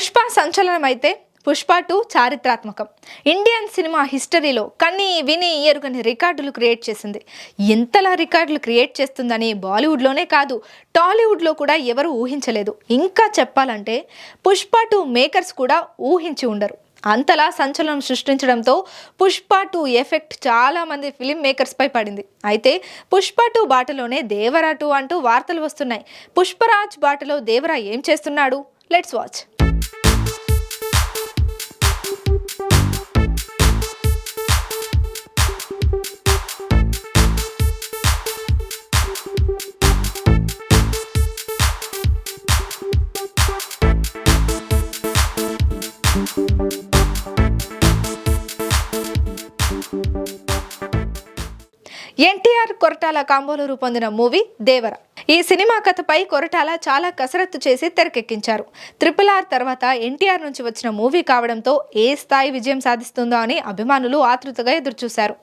పుష్ప సంచలనం అయితే పుష్ప టూ చారిత్రాత్మకం. ఇండియన్ సినిమా హిస్టరీలో కన్ని విని ఎరుగని రికార్డులు క్రియేట్ చేసింది. ఎంతలా రికార్డులు క్రియేట్ చేస్తుందని బాలీవుడ్లోనే కాదు టాలీవుడ్లో కూడా ఎవరు ఊహించలేదు. ఇంకా చెప్పాలంటే పుష్ప టూ మేకర్స్ కూడా ఊహించి ఉండరు. అంతలా సంచలనం సృష్టించడంతో పుష్ప టూ ఎఫెక్ట్ చాలామంది ఫిలిం మేకర్స్ పై పడింది. అయితే పుష్ప టూ బాటలోనే దేవరా టూ అంటూ వార్తలు వస్తున్నాయి. పుష్పరాజ్ బాటలో దేవరా ఏం చేస్తున్నాడు? లెట్స్ వాచ్ ఎన్టీఆర్ కొరటాల కాంబోలో రూపొందిన మూవీ దేవర. ఈ సినిమా కథపై కొరటాల చాలా కసరత్తు చేసి తెరకెక్కించారు. ట్రిపుల్ ఆర్ తర్వాత ఎన్టీఆర్ నుంచి వచ్చిన మూవీ కావడంతో ఏ స్థాయి విజయం సాధిస్తుందో అని అభిమానులు ఆతృతగా ఎదురుచూశారు.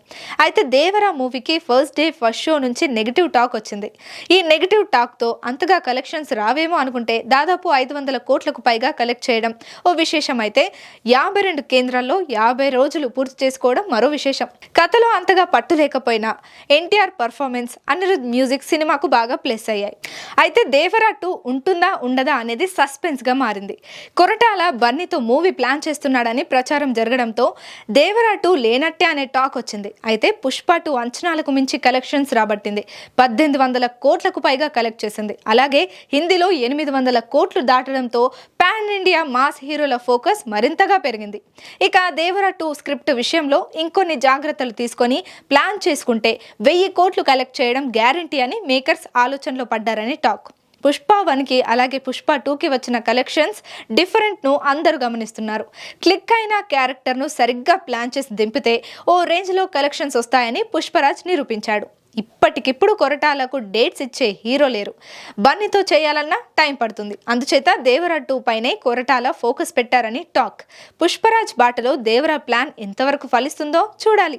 అయితే దేవర మూవీకి ఫస్ట్ డే ఫస్ట్ షో నుంచి నెగిటివ్ టాక్ వచ్చింది. ఈ నెగిటివ్ టాక్తో అంతగా కలెక్షన్స్ రావేమో అనుకుంటే దాదాపు ఐదు వందల కోట్లకు పైగా కలెక్ట్ చేయడం ఓ విశేషం అయితే యాభై రెండు కేంద్రాల్లో యాభై రోజులు పూర్తి చేసుకోవడం మరో విశేషం. కథలో అంతగా పట్టు లేకపోయినా ఎన్టీఆర్ పర్ఫార్మెన్స్ అనిరుద్ మ్యూజిక్ సినిమాకు బాగా ప్లస్ అయ్యాయి. అయితే దేవరా టూ ఉంటుందా ఉండదా అనేది సస్పెన్స్గా మారింది. కొరటాల బన్నీతో మూవీ ప్లాన్ చేస్తున్నాడని ప్రచారం జరగడంతో దేవరా టూ లేనట్టే అనే టాక్ వచ్చింది. అయితే పుష్ప టూ అంచనాలకు మించి కలెక్షన్స్ రాబట్టింది. పద్దెనిమిది వందల కోట్లకు పైగా కలెక్ట్ చేసింది. అలాగే హిందీలో ఎనిమిది వందల కోట్లు దాటడంతో పాన్ ఇండియా మాస్ హీరోల ఫోకస్ మరింతగా పెరిగింది. ఇక దేవరా టూ స్క్రిప్ట్ విషయంలో ఇంకొన్ని జాగ్రత్తలు తీసుకొని ప్లాన్ చేసుకుంటే వెయ్యి కోట్లు కలెక్ట్ చేయడం గ్యారంటీ అని మేకర్స్ ఆలోచన ఆలోచనలో పడ్డారని టాక్. పుష్ప వన్కి అలాగే పుష్ప టూకి వచ్చిన కలెక్షన్స్ డిఫరెంట్ను అందరూ గమనిస్తున్నారు. క్లిక్ అయిన క్యారెక్టర్ను సరిగ్గా ప్లాన్ చేసి దింపితే ఓ రేంజ్లో కలెక్షన్స్ వస్తాయని పుష్పరాజ్ నిరూపించాడు. ఇప్పటికిప్పుడు కొరటాలకు డేట్స్ ఇచ్చే హీరో లేరు. బన్నీతో చేయాలన్నా టైం పడుతుంది. అందుచేత దేవరా టూ పైనే కొరటాల ఫోకస్ పెట్టారని టాక్. పుష్పరాజ్ బాటలో దేవరా ప్లాన్ ఎంతవరకు ఫలిస్తుందో చూడాలి.